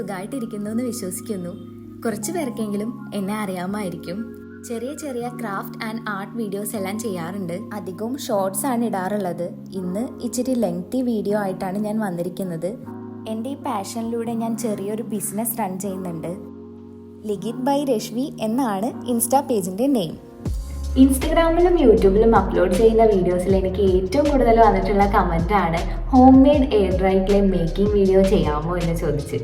സുഖമായിട്ടിരിക്കുന്നു എന്ന് വിശ്വസിക്കുന്നു. കുറച്ചു പേർക്കെങ്കിലും എന്നെ അറിയാമായിരിക്കും. ചെറിയ ചെറിയ ക്രാഫ്റ്റ് ആൻഡ് ആർട്ട് വീഡിയോസ് എല്ലാം ചെയ്യാറുണ്ട്. അധികവും ഷോർട്സ് ആണ് ഇടാറുള്ളത്. ഇന്ന് ഇച്ചിരി ലെങ്തി വീഡിയോ ആയിട്ടാണ് ഞാൻ വന്നിരിക്കുന്നത്. എന്റെ ഈ പാഷനിലൂടെ ഞാൻ ചെറിയൊരു ബിസിനസ് റൺ ചെയ്യുന്നുണ്ട്. ലിഗിത് ബൈ രശ്വി എന്നാണ് ഇൻസ്റ്റാ പേജിന്റെ നെയിം. ഇൻസ്റ്റഗ്രാമിലും യൂട്യൂബിലും അപ്ലോഡ് ചെയ്യുന്ന വീഡിയോസിൽ എനിക്ക് ഏറ്റവും കൂടുതൽ വന്നിട്ടുള്ള കമന്റാണ് homemade air dry clay making video ചെയ്യാമോ എന്ന് ചോദിച്ച്.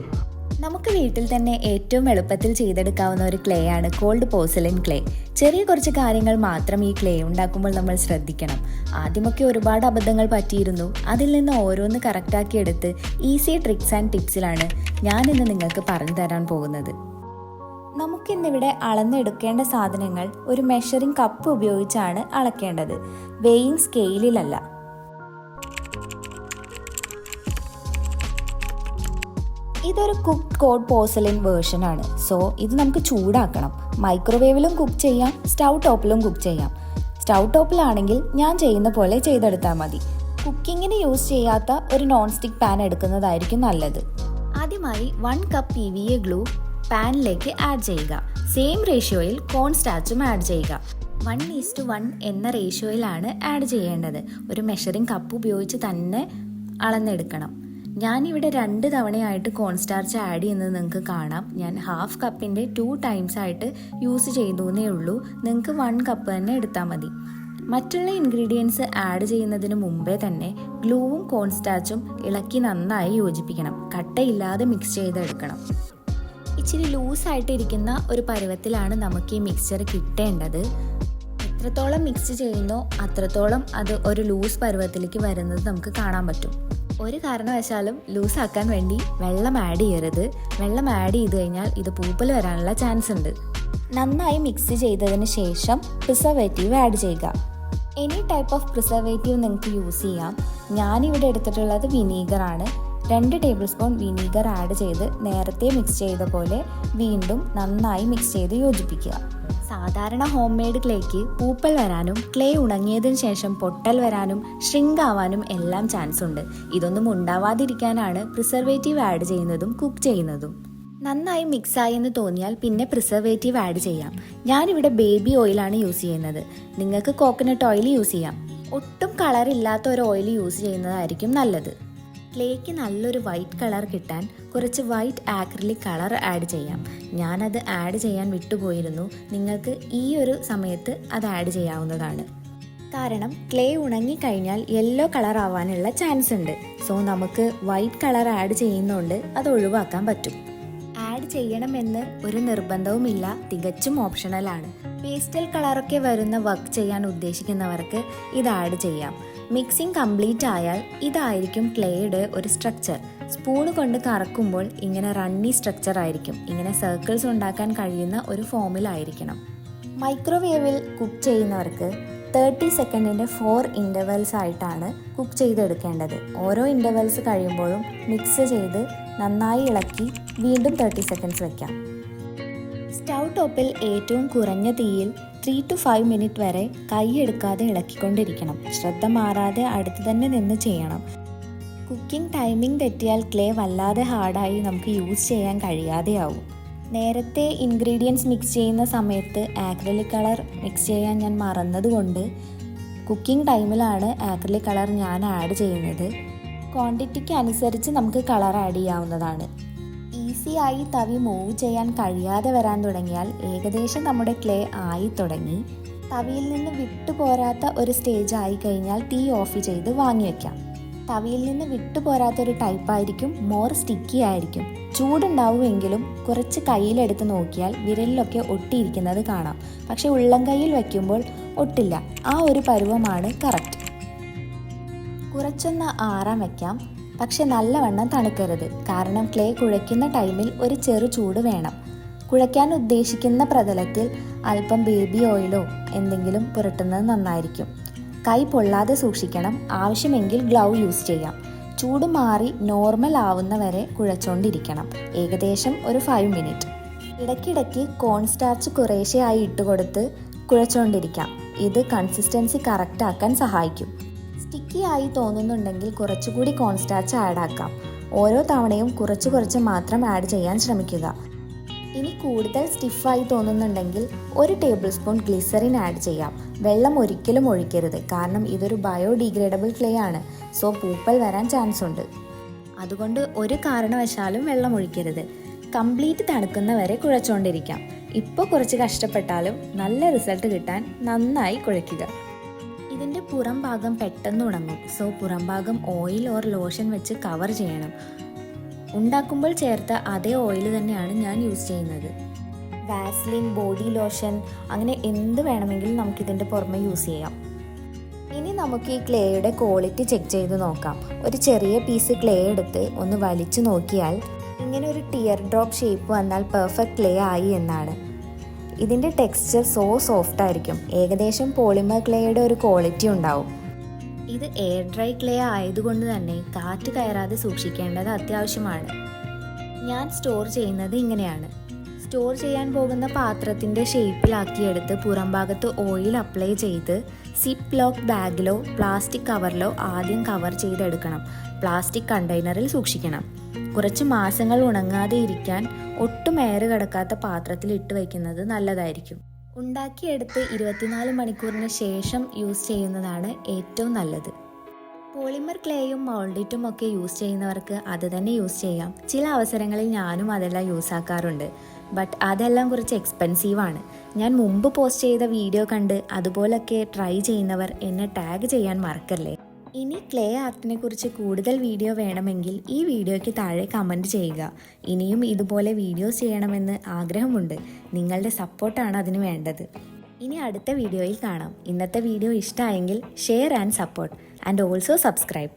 നമുക്ക് വീട്ടിൽ തന്നെ ഏറ്റവും എളുപ്പത്തിൽ ചെയ്തെടുക്കാവുന്ന ഒരു ക്ലേ ആണ് കോൾഡ് പോസലിൻ ക്ലേ ചെറിയ കുറച്ച് കാര്യങ്ങൾ മാത്രം ഈ ക്ലേ ഉണ്ടാക്കുമ്പോൾ നമ്മൾ ശ്രദ്ധിക്കണം. ആദ്യമൊക്കെ ഒരുപാട് അബദ്ധങ്ങൾ പറ്റിയിരുന്നു. അതിൽ നിന്ന് ഓരോന്ന് കറക്റ്റാക്കി എടുത്ത് ഈസി ട്രിക്സ് ആൻഡ് ടിപ്സിലാണ് ഞാൻ ഇന്ന് നിങ്ങൾക്ക് പറഞ്ഞു തരാൻ പോകുന്നത്. നമുക്കിന്നിവിടെ അളന്നെടുക്കേണ്ട സാധനങ്ങൾ ഒരു മെഷറിംഗ് കപ്പ് ഉപയോഗിച്ചാണ് അളക്കേണ്ടത്. വെയിങ് സ്കെയിലിലല്ല ഇതൊരു കുക്ക് കോഡ് പോസലിൻ വേർഷൻ ആണ്. സോ ഇത് നമുക്ക് ചൂടാക്കണം. മൈക്രോവേവിലും കുക്ക് ചെയ്യാം സ്റ്റൗ ടോപ്പിലും കുക്ക് ചെയ്യാം. സ്റ്റൗ ടോപ്പിലാണെങ്കിൽ ഞാൻ ചെയ്യുന്ന പോലെ ചെയ്തെടുത്താൽ മതി. കുക്കിങ്ങിന് യൂസ് ചെയ്യാത്ത ഒരു നോൺ സ്റ്റിക്ക് പാൻ എടുക്കുന്നതായിരിക്കും നല്ലത്. ആദ്യമായി one cup P V A glue പാനിലേക്ക് ആഡ് ചെയ്യുക. സെയിം റേഷ്യോയിൽ കോൺ സ്റ്റാച്ചും ആഡ് ചെയ്യുക. വൺ ഈസ്റ്റ് വൺ എന്ന റേഷ്യോയിലാണ് ആഡ് ചെയ്യേണ്ടത്. ഒരു മെഷറിംഗ് കപ്പ് ഉപയോഗിച്ച് തന്നെ അളന്നെടുക്കണം. ഞാനിവിടെ രണ്ട് തവണയായിട്ട് കോൺസ്റ്റാർച്ച് ആഡ് ചെയ്യുന്നത് നിങ്ങൾക്ക് കാണാം. ഞാൻ ഹാഫ് കപ്പിന്റെ ടു ടൈംസ് ആയിട്ട് യൂസ് ചെയ്തു എന്നേ ഉള്ളൂ. നിങ്ങൾക്ക് വൺ കപ്പ് തന്നെ എടുത്താൽ മതി. മറ്റുള്ള ഇൻഗ്രീഡിയൻസ് ആഡ് ചെയ്യുന്നതിന് മുമ്പേ തന്നെ ഗ്ലൂവും കോൺ സ്റ്റാച്ചും ഇളക്കി നന്നായി യോജിപ്പിക്കണം. കട്ടയില്ലാതെ മിക്സ് ചെയ്തെടുക്കണം. ഇച്ചിരി ലൂസായിട്ടിരിക്കുന്ന ഒരു പരുവത്തിലാണ് നമുക്ക് ഈ മിക്സ്ചർ കിട്ടേണ്ടത്. എത്രത്തോളം മിക്സ് ചെയ്യുന്നോ അത്രത്തോളം അത് ഒരു ലൂസ് പരുവത്തിലേക്ക് വരുന്നത് നമുക്ക് കാണാൻ പറ്റും. ഒരു കാരണവശാലും ലൂസാക്കാൻ വേണ്ടി വെള്ളം ആഡ് ചെയ്യരുത്. വെള്ളം ആഡ് ചെയ്ത് കഴിഞ്ഞാൽ ഇത് പൂപ്പൽ വരാനുള്ള ചാൻസ് ഉണ്ട്. നന്നായി മിക്സ് ചെയ്തതിന് ശേഷം പ്രിസർവേറ്റീവ് ആഡ് ചെയ്യുക. എനി ടൈപ്പ് ഓഫ് പ്രിസർവേറ്റീവ് നിങ്ങൾക്ക് യൂസ് ചെയ്യാം. ഞാനിവിടെ എടുത്തിട്ടുള്ളത് വിനീഗറാണ്. രണ്ട് ടേബിൾ സ്പൂൺ വിനീഗർ ആഡ് ചെയ്ത് നേരത്തെ മിക്സ് ചെയ്ത പോലെ വീണ്ടും നന്നായി മിക്സ് ചെയ്ത് യോജിപ്പിക്കുക. സാധാരണ ഹോം മെയ്ഡ് ക്ലേക്ക് പൂപ്പൽ വരാനും ക്ലേ ഉണങ്ങിയതിന് ശേഷം പൊട്ടൽ വരാനും ഷ്രിങ്ക് ആവാനും എല്ലാം ചാൻസ് ഉണ്ട്. ഇതൊന്നും ഉണ്ടാവാതിരിക്കാനാണ് പ്രിസർവേറ്റീവ് ആഡ് ചെയ്യുന്നതും കുക്ക് ചെയ്യുന്നതും. നന്നായി മിക്സായി എന്ന് തോന്നിയാൽ പിന്നെ പ്രിസർവേറ്റീവ് ആഡ് ചെയ്യാം. ഞാനിവിടെ ബേബി ഓയിലാണ് യൂസ് ചെയ്യുന്നത്. നിങ്ങൾക്ക് കോക്കനട്ട് ഓയിൽ യൂസ് ചെയ്യാം. ഒട്ടും കളറില്ലാത്ത ഒരു ഓയിൽ യൂസ് ചെയ്യുന്നതായിരിക്കും നല്ലത്. ക്ലേക്ക് നല്ലൊരു വൈറ്റ് കളർ കിട്ടാൻ കുറച്ച് വൈറ്റ് ആക്രിലിക് കളർ ആഡ് ചെയ്യാം. ഞാനത് ആഡ് ചെയ്യാൻ വിട്ടുപോയിരുന്നു. നിങ്ങൾക്ക് ഈ ഒരു സമയത്ത് അത് ആഡ് ചെയ്യാവുന്നതാണ്. കാരണം ക്ലേ ഉണങ്ങിക്കഴിഞ്ഞാൽ യെല്ലോ കളർ ആവാനുള്ള ചാൻസ് ഉണ്ട്. സോ നമുക്ക് വൈറ്റ് കളർ ആഡ് ചെയ്യുന്നതുകൊണ്ട് അത് ഒഴിവാക്കാൻ പറ്റും. ആഡ് ചെയ്യണമെന്ന് ഒരു നിർബന്ധവുമില്ല. തികച്ചും ഓപ്ഷണലാണ് പേസ്റ്റൽ കളറൊക്കെ വരുന്ന വർക്ക് ചെയ്യാൻ ഉദ്ദേശിക്കുന്നവർക്ക് ഇത് ആഡ് ചെയ്യാം. മിക്സിംഗ് കംപ്ലീറ്റ് ആയാൽ ഇതായിരിക്കും ക്ലേയുടെ ഒരു സ്ട്രക്ചർ. സ്പൂൺ കൊണ്ട് കറക്കുമ്പോൾ ഇങ്ങനെ റണ്ണി സ്ട്രക്ചർ ആയിരിക്കും. ഇങ്ങനെ സർക്കിൾസ് ഉണ്ടാക്കാൻ കഴിയുന്ന ഒരു ഫോമിലായിരിക്കണം മൈക്രോവേവിൽ കുക്ക് ചെയ്യുന്നവർക്ക് തേർട്ടി സെക്കൻഡിന്റെ ഫോർ ഇന്റർവെൽസ് ആയിട്ടാണ് കുക്ക് ചെയ്തെടുക്കേണ്ടത്. ഓരോ ഇന്റർവെൽസ് കഴിയുമ്പോഴും മിക്സ് ചെയ്ത് നന്നായി ഇളക്കി വീണ്ടും തേർട്ടി സെക്കൻഡ്സ് വയ്ക്കാം സ്റ്റൗ ടോപ്പിൽ ഏറ്റവും കുറഞ്ഞ തീയിൽ ത്രീ ടു ഫൈവ് മിനിറ്റ് വരെ കൈയെടുക്കാതെ ഇളക്കിക്കൊണ്ടിരിക്കണം. ശ്രദ്ധ മാറാതെ അടുത്ത് തന്നെ നിന്ന് ചെയ്യണം. കുക്കിംഗ് ടൈമിംഗ് തെറ്റിയാൽ ക്ലേ വല്ലാതെ ഹാർഡായി നമുക്ക് യൂസ് ചെയ്യാൻ കഴിയാതെയാവും. നേരത്തെ ഇൻഗ്രീഡിയൻസ് മിക്സ് ചെയ്യുന്ന സമയത്ത് ആക്രലിക് കളർ മിക്സ് ചെയ്യാൻ ഞാൻ മറന്നതുകൊണ്ട് കുക്കിംഗ് ടൈമിലാണ് ആക്രലിക് കളർ ഞാൻ ആഡ് ചെയ്യുന്നത്. ക്വാണ്ടിറ്റിക്ക് അനുസരിച്ച് നമുക്ക് കളർ ആഡ് ചെയ്യാവുന്നതാണ്. ഈസി ആയി തവി മൂവ് ചെയ്യാൻ കഴിയാതെ വരാൻ തുടങ്ങിയാൽ ഏകദേശം നമ്മുടെ ക്ലേ ആയി തുടങ്ങി. തവിയിൽ നിന്ന് വിട്ടുപോരാത്ത ഒരു സ്റ്റേജ് ആയി കഴിഞ്ഞാൽ തീ ഓഫ് ചെയ്ത് വാങ്ങിവെക്കാം തവിയിൽ നിന്ന് വിട്ടുപോരാത്ത ഒരു ടൈപ്പ് ആയിരിക്കും മോർ സ്റ്റിക്കി ആയിരിക്കും. ചൂടുണ്ടാവുമെങ്കിലും കുറച്ച് കയ്യിലെടുത്ത് നോക്കിയാൽ വിരലിലൊക്കെ ഒട്ടിയിരിക്കുന്നത് കാണാം. പക്ഷെ ഉള്ളം കയ്യിൽ വയ്ക്കുമ്പോൾ ഒട്ടില്ല. ആ ഒരു പരുവമാണ് കറക്റ്റ്. കുറച്ചൊന്ന് ആറാൻ വെക്കാം. പക്ഷെ നല്ലവണ്ണം തണുക്കരുത്. കാരണം ക്ലേ കുഴയ്ക്കുന്ന ടൈമിൽ ഒരു ചെറു ചൂട് വേണം. കുഴയ്ക്കാൻ ഉദ്ദേശിക്കുന്ന പ്രതലത്തിൽ അല്പം ബേബി ഓയിലോ എന്തെങ്കിലും പുരട്ടുന്നത് നന്നായിരിക്കും. കൈ പൊള്ളാതെ സൂക്ഷിക്കണം. ആവശ്യമെങ്കിൽ ഗ്ലൗ യൂസ് ചെയ്യാം. ചൂട് മാറി നോർമൽ ആവുന്നവരെ കുഴച്ചുകൊണ്ടിരിക്കണം ഏകദേശം ഒരു ഫൈവ് മിനിറ്റ്. ഇടയ്ക്കിടയ്ക്ക് കോൺ സ്റ്റാർച്ച് കുറേശ്ശെയായി ഇട്ടുകൊടുത്ത് കുഴച്ചുകൊണ്ടിരിക്കാം ഇത് കൺസിസ്റ്റൻസി കറക്റ്റാക്കാൻ സഹായിക്കും. സ്റ്റിക്കി ആയി തോന്നുന്നുണ്ടെങ്കിൽ കുറച്ചുകൂടി കോൺസ്റ്റാച്ച് ആഡ് ആക്കാം. ഓരോ തവണയും കുറച്ച് കുറച്ച് മാത്രം ആഡ് ചെയ്യാൻ ശ്രമിക്കുക. ഇനി കൂടുതൽ സ്റ്റിഫായി തോന്നുന്നുണ്ടെങ്കിൽ ഒരു ടേബിൾ സ്പൂൺ ഗ്ലിസറിൻ ആഡ് ചെയ്യാം. വെള്ളം ഒരിക്കലും ഒഴിക്കരുത്. കാരണം ഇതൊരു ബയോഡീഗ്രേഡബിൾ ക്ലേ ആണ്. സോ പൂപ്പൽ വരാൻ ചാൻസ് ഉണ്ട്. അതുകൊണ്ട് ഒരു കാരണവശാലും വെള്ളം ഒഴിക്കരുത്. കംപ്ലീറ്റ് തണുക്കുന്ന വരെ കുഴച്ചുകൊണ്ടിരിക്കാം ഇപ്പോൾ കുറച്ച് കഷ്ടപ്പെട്ടാലും നല്ല റിസൾട്ട് കിട്ടാൻ നന്നായി കുഴയ്ക്കുക. പുറം ഭാഗം പെട്ടെന്ന് ഉണങ്ങും. സോ പുറം ഭാഗം ഓയിൽ ഓർ ലോഷൻ വെച്ച് കവർ ചെയ്യണം. ഉണ്ടാക്കുമ്പോൾ ചേർത്ത അതേ ഓയിൽ തന്നെയാണ് ഞാൻ യൂസ് ചെയ്യുന്നത്. വാസ്ലിൻ ബോഡി ലോഷൻ അങ്ങനെ എന്ത് വേണമെങ്കിലും നമുക്കിതിന്റെ പുറമെ യൂസ് ചെയ്യാം. ഇനി നമുക്ക് ഈ ക്ലേയുടെ ക്വാളിറ്റി ചെക്ക് ചെയ്ത് നോക്കാം. ഒരു ചെറിയ പീസ് ക്ലേ എടുത്ത് ഒന്ന് വലിച്ചു നോക്കിയാൽ ഇങ്ങനെ ഒരു ടിയർ ഡ്രോപ്പ് ഷേപ്പ് വന്നാൽ പെർഫെക്റ്റ് ക്ലേ ആയി എന്നാണ്. ഇതിന്റെ ടെക്സ്ചർ സോ സോഫ്റ്റ് ആയിരിക്കും. ഏകദേശം പോളിമർ ക്ലേയുടെ ഒരു ക്വാളിറ്റി ഉണ്ടാവും. ഇത് എയർ ഡ്രൈ ക്ലേ ആയതുകൊണ്ട് തന്നെ കാറ്റ് കയറാതെ സൂക്ഷിക്കേണ്ടത് അത്യാവശ്യമാണ്. ഞാൻ സ്റ്റോർ ചെയ്യുന്നത് ഇങ്ങനെയാണ്. സ്റ്റോർ ചെയ്യാൻ പോകുന്ന പാത്രത്തിന്റെ ഷേപ്പിലാക്കിയെടുത്ത് പുറം ഭാഗത്ത് ഓയിൽ അപ്ലൈ ചെയ്ത് സിപ്പ് ലോക്ക് ബാഗിലോ പ്ലാസ്റ്റിക് കവറിലോ ആദ്യം കവർ ചെയ്തെടുക്കണം. പ്ലാസ്റ്റിക് കണ്ടെയ്നറിൽ സൂക്ഷിക്കണം. കുറച്ച് മാസങ്ങൾ ഉണങ്ങാതെ ഇരിക്കാൻ ഒട്ടും എയർ കിടക്കാത്ത പാത്രത്തിൽ ഇട്ട് വയ്ക്കുന്നത് നല്ലതായിരിക്കും. ഉണ്ടാക്കിയെടുത്ത് ഇരുപത്തിനാല് മണിക്കൂറിന് ശേഷം യൂസ് ചെയ്യുന്നതാണ് ഏറ്റവും നല്ലത്. പോളിമർ ക്ലേയും മോൾഡിറ്റും ഒക്കെ യൂസ് ചെയ്യുന്നവർക്ക് അത് തന്നെ യൂസ് ചെയ്യാം. ചില അവസരങ്ങളിൽ ഞാനും അതെല്ലാം യൂസ് ആക്കാറുണ്ട്. ബട്ട് അതെല്ലാം കുറച്ച് എക്സ്പെൻസീവ് ആണ്. ഞാൻ മുമ്പ് പോസ്റ്റ് ചെയ്ത വീഡിയോ കണ്ട് അതുപോലൊക്കെ ട്രൈ ചെയ്യുന്നവർ എന്നെ ടാഗ് ചെയ്യാൻ മറക്കല്ലേ? ഇനി ക്ലേ ആർട്ടിനെ കുറിച്ച് കൂടുതൽ വീഡിയോ വേണമെങ്കിൽ ഈ വീഡിയോയ്ക്ക് താഴെ കമന്റ് ചെയ്യുക. ഇനിയും ഇതുപോലെ വീഡിയോസ് ചെയ്യണമെന്ന് ആഗ്രഹമുണ്ട്. നിങ്ങളുടെ സപ്പോർട്ടാണ് അതിന് വേണ്ടത്. ഇനി അടുത്ത വീഡിയോയിൽ കാണാം. ഇന്നത്തെ വീഡിയോ ഇഷ്ടമായെങ്കിൽ share and support. And also subscribe.